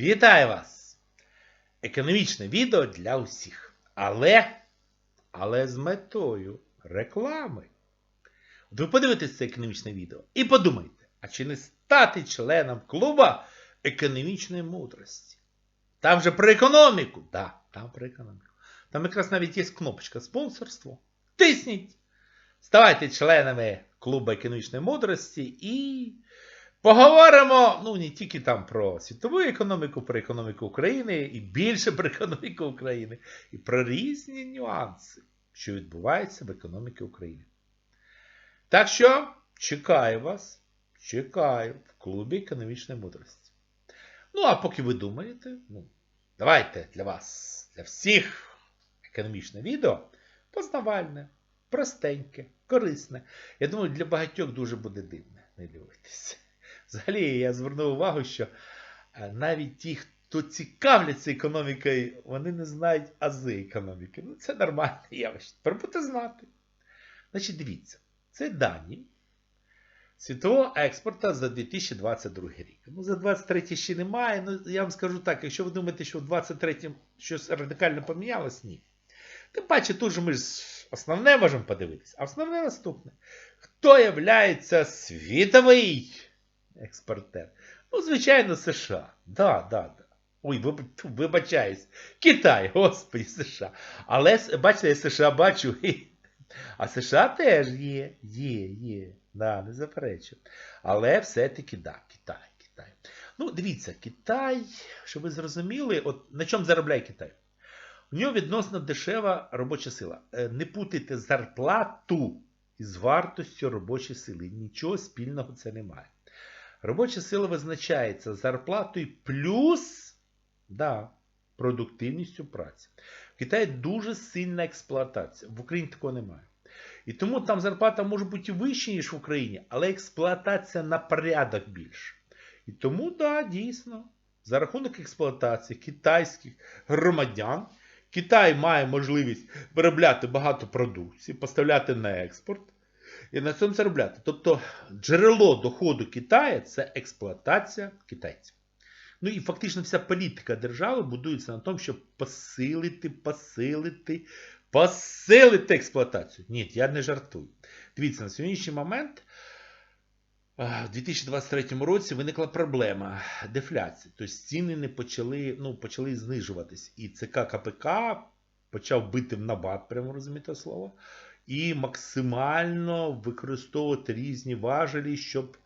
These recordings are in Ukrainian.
Вітаю вас! Економічне відео для усіх. Але, але з метою реклами. От ви подивитесь це економічне відео і подумайте, а чи не стати членом клуба економічної мудрості? Там же про економіку. Да, там про економіку. Там якраз навіть є кнопочка спонсорство. Тисніть! Ставайте членами клубу економічної мудрості і поговоримо ну, не тільки там про світову економіку, про економіку України, і більше про економіку України, і про різні нюанси, що відбуваються в економіці України. Так що чекаю вас, чекаю в клубі економічної мудрості. Ну, а поки ви думаєте, ну, давайте для вас, для всіх економічне відео познавальне, простеньке, корисне. Я думаю, для багатьох дуже буде дивне. Не дивитися. Взагалі, я звернув увагу, що е, навіть ті, хто цікавляться економікою, вони не знають ази економіки. Ну, це нормальне явище. Тепер будете знати. Значить, дивіться, це дані світового експорту за 2022 рік. Ну, за 2023 ще немає. Ну, я вам скажу так, якщо ви думаєте, що в 2023 щось радикально помінялось, ні. Тим паче, тут же ми ж основне можемо подивитися. А основне наступне. Хто являється світовий експортер? Ну, звичайно, США. Да, да, да. Ой, вибачаюсь. Китай, господи, США. Але бачите, я США бачу. А США теж є, є, є. Да, не заперечу. Але все-таки, да, Китай, Китай. Ну, дивіться, Китай, щоб ви зрозуміли, от на чому заробляє Китай? У нього відносно дешева робоча сила. Е, Не путайте зарплату із вартостю робочої сили. Нічого спільного це немає. Робоча сила визначається зарплатою плюс да, продуктивністю праці. В Китаї дуже сильна експлуатація. В Україні такого немає. І тому там зарплата може бути вища, ніж в Україні, але експлуатація на порядок більша. І тому, да, дійсно, за рахунок експлуатації китайських громадян. Китай має можливість виробляти багато продукції, поставляти на експорт і на цьому заробляти. Тобто джерело доходу Китаю це експлуатація китайців. Ну і фактично вся політика держави будується на тому, щоб посилити, посилити, посилити експлуатацію. Ні, я не жартую. Дивіться, на сьогоднішній момент. В 2023 році виникла проблема дефляції. Тобто ціни не почали ну, почали знижуватись. І ЦК КПК почав бити в набат, прямо розумієте слово, і максимально використовувати різні важелі, щоб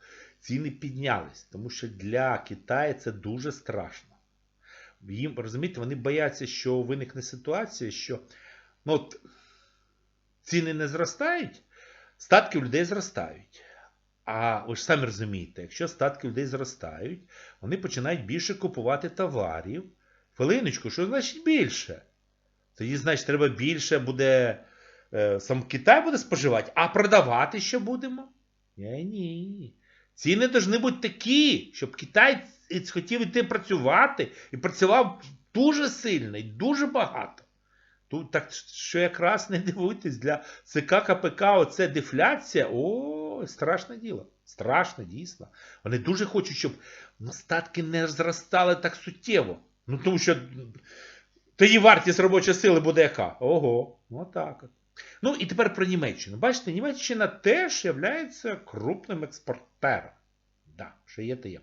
ціни піднялись. Тому що для Китаю це дуже страшно. Їм, розумієте, вони бояться, що виникне ситуація, що ну, от, ціни не зростають, статки в людей зростають. А ви ж самі розумієте, якщо статки людей зростають, вони починають більше купувати товарів. Хвилиночку, що значить більше? Тоді, значить, треба більше буде. Е, сам Китай буде споживати, а продавати що будемо? Ні, ні. Ціни повинні бути такі, щоб Китай хотів іти працювати і працював дуже сильно і дуже багато. Тут так що якраз не дивуйтесь, для ЦК КПК оце дефляція. О, страшне діло. Страшне, дійсно. Вони дуже хочуть, щоб статки не зростали так суттєво. Ну, тому що тоді вартість робочої сили буде яка? Ого, отак от. Ну і тепер про Німеччину. Бачите, Німеччина теж є крупним експортером. Да, що є, то є.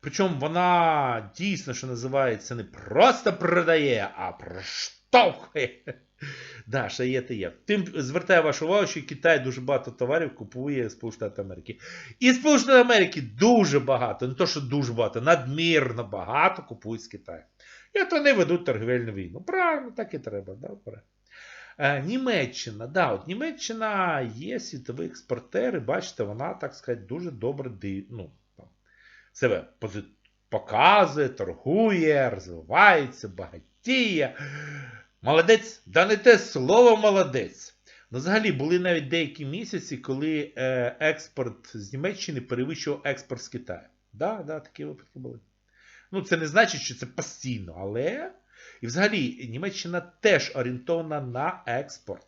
Причому вона дійсно, що називається, не просто продає, а проштовхує. Да, ще є те є. Тим звертаю вашу увагу, що Китай дуже багато товарів купує Сполучені Америки. І Сполучені Америки дуже багато, не то, що дуже багато, надмірно багато купують з Китаю. І от вони ведуть торгівельну війну. Правильно, так і треба. Добре. Е, Німеччина, да, от Німеччина є світовий експортер, і бачите, вона, так сказати, дуже добре ну, там, себе показує, торгує, розвивається, багатіє. Молодець, да не те слово молодець. Ну, взагалі, були навіть деякі місяці, коли е, експорт з Німеччини перевищував експорт з Китаю. Да, да, такі випадки були. Ну, це не значить, що це постійно, але. І взагалі, Німеччина теж орієнтована на експорт.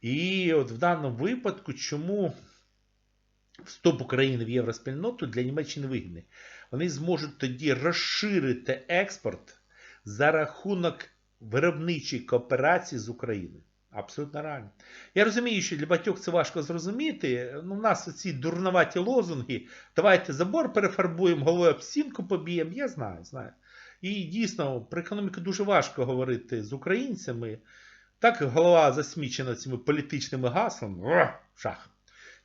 І от в даному випадку, чому вступ України в євроспільноту для Німеччини вигідний. Вони зможуть тоді розширити експорт за рахунок виробничої кооперації з Україною. Абсолютно реально. Я розумію, що для багатьох це важко зрозуміти. Ну, у нас ці дурноваті лозунги. Давайте забор перефарбуємо, головою об стінку поб'ємо. Я знаю, знаю. І дійсно, про економіку дуже важко говорити з українцями. Так голова засмічена цими політичними гаслами. Шах.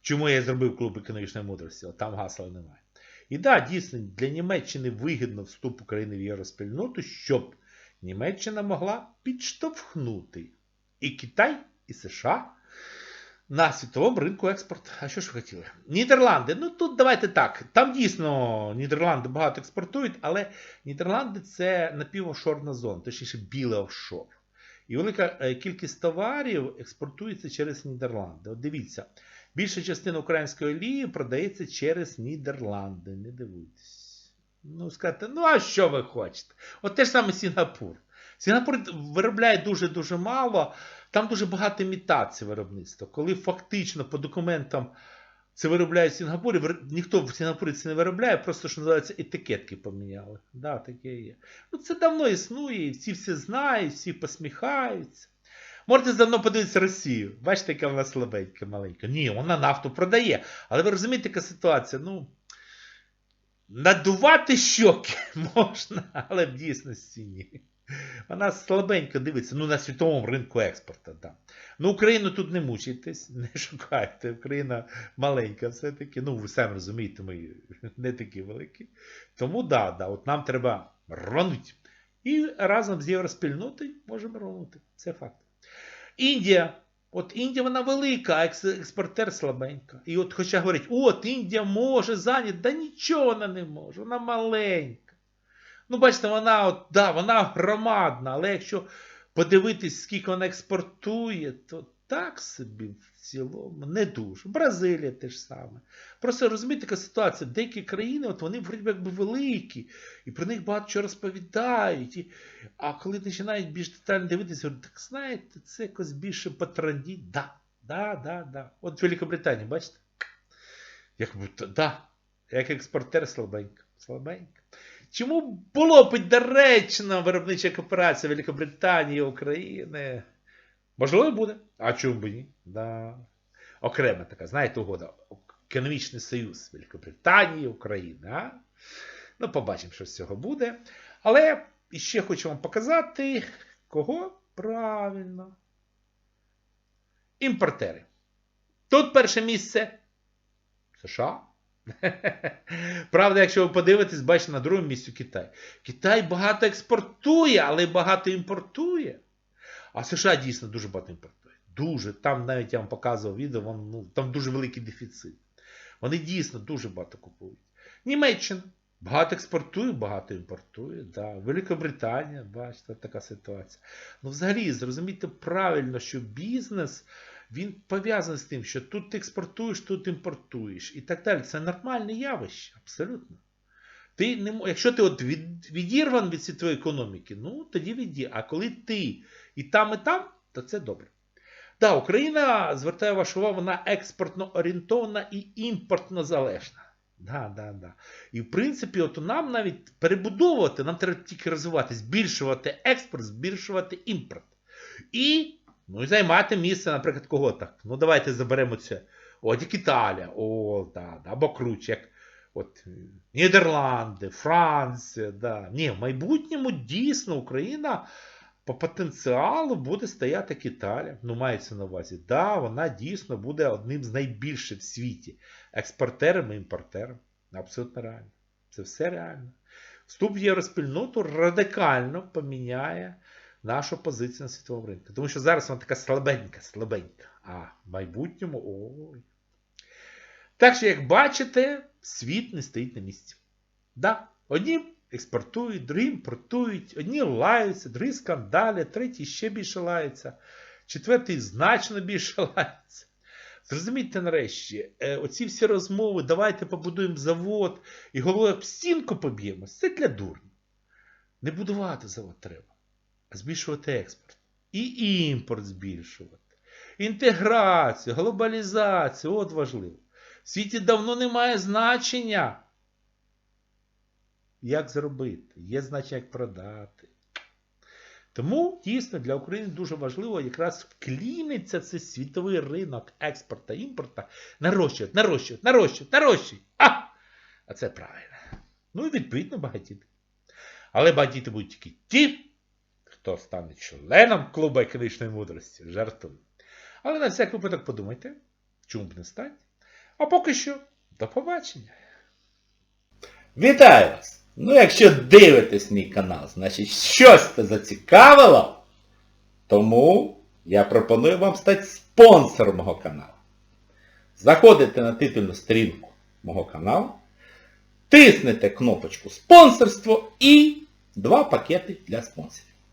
Чому я зробив клуб економічної мудрості? Там гасла немає. І так, да, дійсно, для Німеччини вигідно вступ України в євроспільноту, щоб Німеччина могла підштовхнути і Китай, і США на світовому ринку експорту. А що ж ви хотіли? Нідерланди. Ну тут давайте так. Там дійсно Нідерланди багато експортують, але Нідерланди це напівофшорна зона, точніше білий офшор. І велика е, кількість товарів експортується через Нідерланди. От дивіться, більша частина української олії продається через Нідерланди. Не дивуйтесь. Ну, скажете, ну а що ви хочете? От те ж саме Сінгапур. Сінгапур виробляє дуже-дуже мало, там дуже багато імітацій виробництва. Коли фактично по документам це виробляє в Сінгапурі, ніхто в Сінгапурі це не виробляє, просто що називається етикетки поміняли. Да, таке є. Ну, Це давно існує, всі все знають, всі посміхаються. Можете давно подивитися Росію. Бачите, яка вона слабенька, маленька. Ні, вона нафту продає. Але ви розумієте, яка ситуація? Ну, надувати щоки можна, але в дійсності ні. Вона слабенько дивиться ну, на світовому ринку експорту. Да. Ну, Україну тут не мучайтесь, не шукайте. Україна маленька все-таки. Ну, ви самі розумієте, ми не такі великі. Тому да, да, от нам треба рванути. І разом з євроспільнотою можемо рванути. Це факт. Індія. От Індія вона велика, а експортер слабенька. І от хоча говорять, от Індія може зайняти, да нічого вона не може, вона маленька. Ну, бачите, вона от, да, вона громадна, але якщо подивитись, скільки вона експортує, то так собі в цілому не дуже. Бразилія теж саме. Просто розумієте, така ситуація. Деякі країни, от вони вроді якби великі, і про них багато чого розповідають. І, а коли починають більш детально дивитися, так знаєте, це якось більше потрандіть. Да, да, да, да. От Великобританія, бачите? Як будто, да, як експортер слабенько. Слабенько. Чому було б доречна виробнича кооперація Великобританії України? Можливо, буде. А чому б ні? Да. Окрема така, знаєте, угода. Економічний союз Великобританії, України. А? Ну, побачимо, що з цього буде. Але ще хочу вам показати, кого правильно. Імпортери. Тут перше місце США. Правда, якщо ви подивитесь, бачите, на другому місці Китай. Китай багато експортує, але багато імпортує. А США дійсно дуже багато імпортує. Дуже. Там навіть я вам показував відео, вон, ну, там дуже великий дефіцит. Вони дійсно дуже багато купують. Німеччина багато експортує, багато імпортує. Да. Великобританія, бачите, така ситуація. Ну, взагалі, зрозумійте правильно, що бізнес він пов'язаний з тим, що тут ти експортуєш, тут імпортуєш і так далі. Це нормальне явище, абсолютно. Ти не, Якщо ти от від, відірван від світової економіки, ну тоді віді. А коли ти і там, і там, то це добре. Да, Україна звертає вашу увагу, вона експортно орієнтована і імпортно залежна. Да, да, да. І в принципі, от нам навіть перебудовувати, нам треба тільки розвивати, збільшувати експорт, збільшувати імпорт. І Ну і займати місце, наприклад, кого так. Ну давайте заберемо це. От як Італія, о, да, да, або круче, як от, Нідерланди, Франція. Да. Ні, в майбутньому дійсно Україна по потенціалу буде стояти як Італія. Ну, мається на увазі. Да, вона дійсно буде одним з найбільших в світі. Експортером і імпортером. Абсолютно реально. Це все реально. Вступ в євроспільноту радикально поміняє нашу позицію на світовому ринку. Тому що зараз вона така слабенька, слабенька. А в майбутньому ой. Так що, як бачите, світ не стоїть на місці. Да, Одні експортують, другі імпортують, одні лаються, другі скандалі, треті ще більше лаються, четвертий значно більше лаються. Зрозумійте нарешті, оці всі розмови, давайте побудуємо завод і головою об стінку поб'ємо, це для дурня. Не будувати завод треба збільшувати експорт. І імпорт збільшувати. Інтеграцію, глобалізацію от важливо. В світі давно немає значення. Як зробити? Є значення, як продати. Тому дійсно для України дуже важливо якраз вкліниться цей світовий ринок експорту імпорту, нарощувати, нарощувати, нарощувати, нарощувати. А! а це правильно. Ну і відповідно багатіти. Але багатіти будуть тільки ті, хто стане членом клубу економічної мудрості. Жартую. Але на всяк випадок подумайте, чому б не стати. А поки що, до побачення. Вітаю вас! Ну, якщо дивитесь мій канал, значить щось це зацікавило. Тому я пропоную вам стати спонсором мого каналу. Заходите на титульну сторінку мого каналу, тиснете кнопочку спонсорство і два пакети для спонсорів.